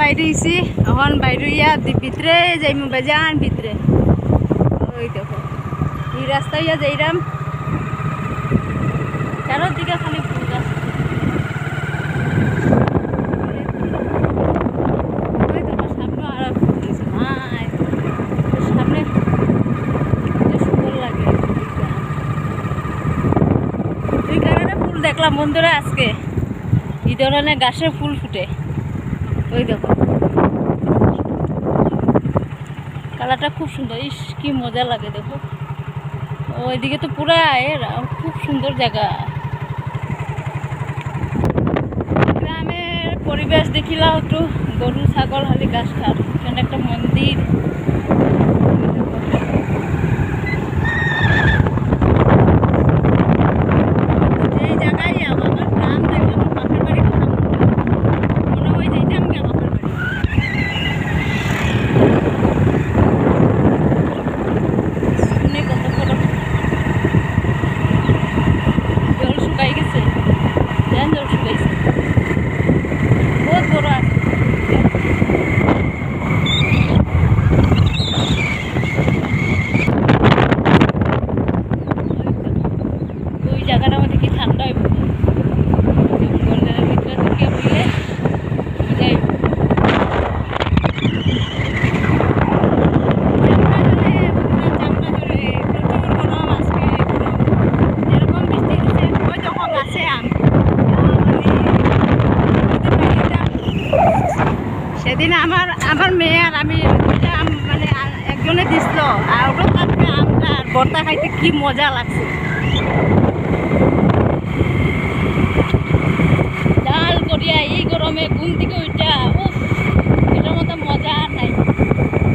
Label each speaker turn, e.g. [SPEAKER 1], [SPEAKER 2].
[SPEAKER 1] বাইরে হয়েছি এখন বাইরে ইয়া ভিতরে যাইমু, বেজান ভিতরে। ওই দেখো, এই রাস্তা ইয়া যাইরাম। চারোদিকে খালি ফুল গাছ। দেখলাম বন্ধুরা আজকে। এই ধরনের গাছের ফুল ফুটে। ওই দেখো। কালারটা খুব সুন্দর। ইস, কি মজা লাগে দেখো। ওইদিকে তো পুরা খুব সুন্দর জায়গা। গ্রামের পরিবেশ দেখিলাম একটু। গরু, ছাগল, হালি গাছ খার এখানে একটা মন্দির। সেদিন আমার আমার মেয়ে আর আমি মানে একজনে দিছিল, আর ওটা কাটতে আমটা আর খাইতে কি মজা লাগছে। ডাল করিয়া এই গরমে ঘুম থেকে উঠা